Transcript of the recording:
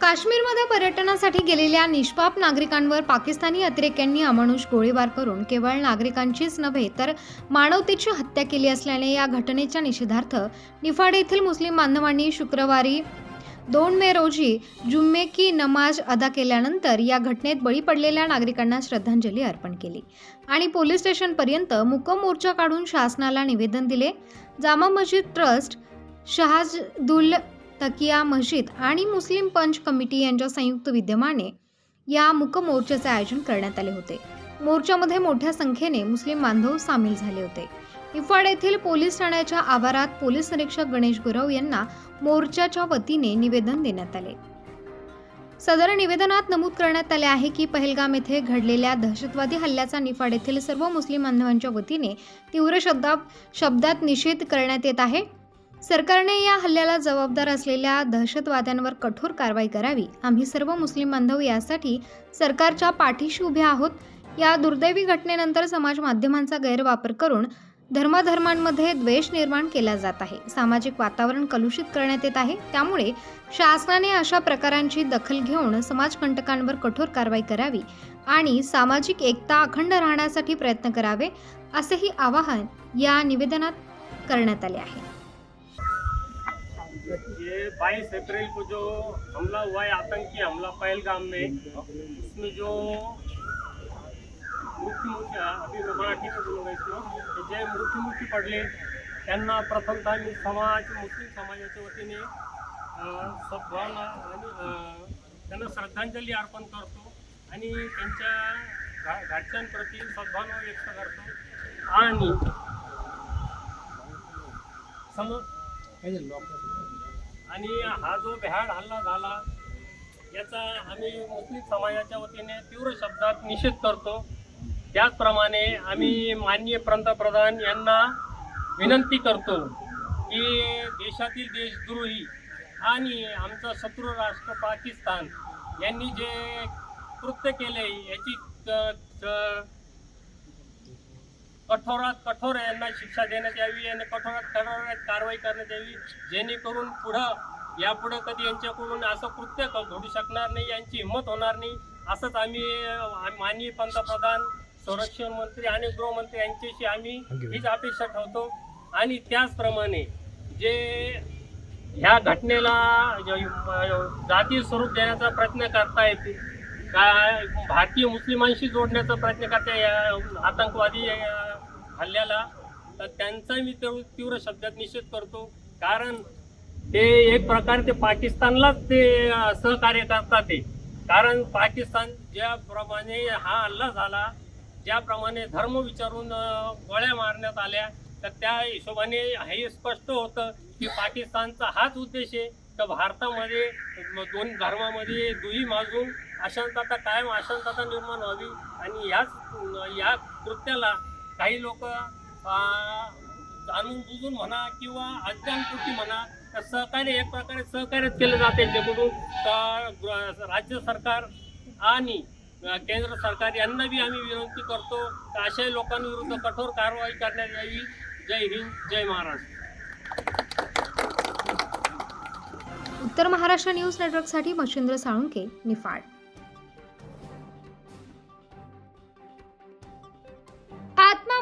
काश्मीरमध्ये पर्यटनासाठी गेलेल्या निष्पाप नागरिकांवर पाकिस्तानी अतिरेक्यांनी अमानुष गोळीबार करून केवळ नागरिकांचीच नव्हे तर मानवतेची हत्या केली असल्याने या घटनेच्या निषेधार्थ निफाड येथील मुस्लिम बांधवांनी शुक्रवारी दोन मे रोजी जुम्मे की नमाज अदा केल्यानंतर या घटनेत बळी पडलेल्या नागरिकांना श्रद्धांजली अर्पण केली आणि पोलीस स्टेशनपर्यंत मुकम मोर्चा काढून शासनाला निवेदन दिले. जामा मस्जिद ट्रस्ट शहाजदुल तकिया मस्जिद आणि मुस्लिम पंच कमिटी यांच्या संयुक्त विद्यमाने या मुक मोर्चाचे आयोजन करण्यात आले होते. मोर्चामध्ये मोठ्या संख्येने मुस्लिम बांधव सामील झाले होते. निफाड येथील पोलीस ठाण्याच्या आवारात पोलीस निरीक्षक गणेश गुरव यांना मोर्चाच्या वतीने निवेदन देण्यात आले. सदर निवेदनात नमूद करण्यात आले आहे की पहलगाम येथे घडलेल्या दहशतवादी हल्ल्याचा निफाड येथील सर्व मुस्लिम बांधवांच्या वतीने तीव्र शब्दात शब्दात निषेध करण्यात येत आहे. सरकारने या हल्ल्याला जबाबदार असलेल्या दहशतवाद्यांवर कठोर कारवाई करावी. आम्ही सर्व मुस्लिम बांधव यासाठी सरकारच्या पाठीशी उभे आहोत. या दुर्दैवी घटनेनंतर समाज माध्यमांचा गैरवापर करून धर्माधर्मांमध्ये द्वेष निर्माण केला जात आहे. सामाजिक वातावरण कलुषित करण्यात येत आहे. त्यामुळे शासनाने अशा प्रकारांची दखल घेऊन समाजकंटकांवर कठोर कारवाई करावी आणि सामाजिक एकता अखंड राहण्यासाठी प्रयत्न करावे असेही आवाहन या निवेदनात करण्यात आले आहे. ये 22 अप्रैल को जो हमला हुआ है आतंकी हमला पहलगाम में उसमें जो मृत्युमुखी अभी मैं मराठी में इसको जे मृत्युमुखी पडले त्यांना प्रथमतः मी समाज मुस्लिम समाजाच्या वतीने सद्भावना आणि त्यांना श्रद्धांजली अर्पण करतो आणि त्यांच्या घा घाटच्यांप्रती सद्भावना व्यक्त करतो. आणि सम आणि हा जो भ्याड हल्ला झाला याचा आम्ही मुस्लिम समाजाच्या वतीने तीव्र शब्दात निषेध करतो. त्याचप्रमाणे आम्ही माननीय पंतप्रधान यांना विनंती करतो की देशातील देशद्रोही आणि आमचा शत्रू राष्ट्र पाकिस्तान यांनी जे कृत्य केले याची कठोरात कठोर यांना शिक्षा देण्यात यावी आणि कठोरात कठोरात कारवाई करण्यात यावी जेणेकरून पुढं यापुढं कधी यांच्याकडून असं कृत्य क- घडू शकणार नाही यांची हिंमत होणार नाही असंच आम्ही माननीय पंतप्रधान संरक्षण मंत्री आणि गृहमंत्री यांच्याशी आम्ही हीच अपेक्षा ठेवतो. आणि त्याचप्रमाणे जे ह्या घटनेला ज- जातीय स्वरूप देण्याचा प्रयत्न करतायत काय भारतीय मुस्लिमांशी जोडण्याचा प्रयत्न करते आतंकवादी हल्ल्याला तर त्यांचा मी तेव- तीव्र शब्दात निषेध करतो. कारण ते एक प्रकारे ते पाकिस्तानलाच ते सहकार्य करतात ते. कारण पाकिस्तान ज्याप्रमाणे हा हल्ला झाला ज्याप्रमाणे धर्म विचारून गोळ्या मारण्यात आल्या तर त्या हिशोबाने हे स्पष्ट होतं की पाकिस्तानचा हाच उद्देश आहे तर भारतामध्ये दोन धर्मामध्ये दुही माजून अशांतता कायम अशांतता निर्माण व्हावी आणि याच या कृत्याला काही लोक जाणून बुजून म्हणा किंवा अज्ञानकृती म्हणा तर सहकार्य एक प्रकारे सहकार्यच केलं जाते त्यांच्याकडून तर राज्य सरकार आणि केंद्र सरकार यांना बी आम्ही विनंती करतो तर अशा लोकांविरुद्ध कठोर कारवाई करण्यात यावी. जय हिंद जय महाराष्ट्र. उत्तर महाराष्ट्र न्यूज नेटवर्कसाठी मच्छिंद्र साळुंके निफाड.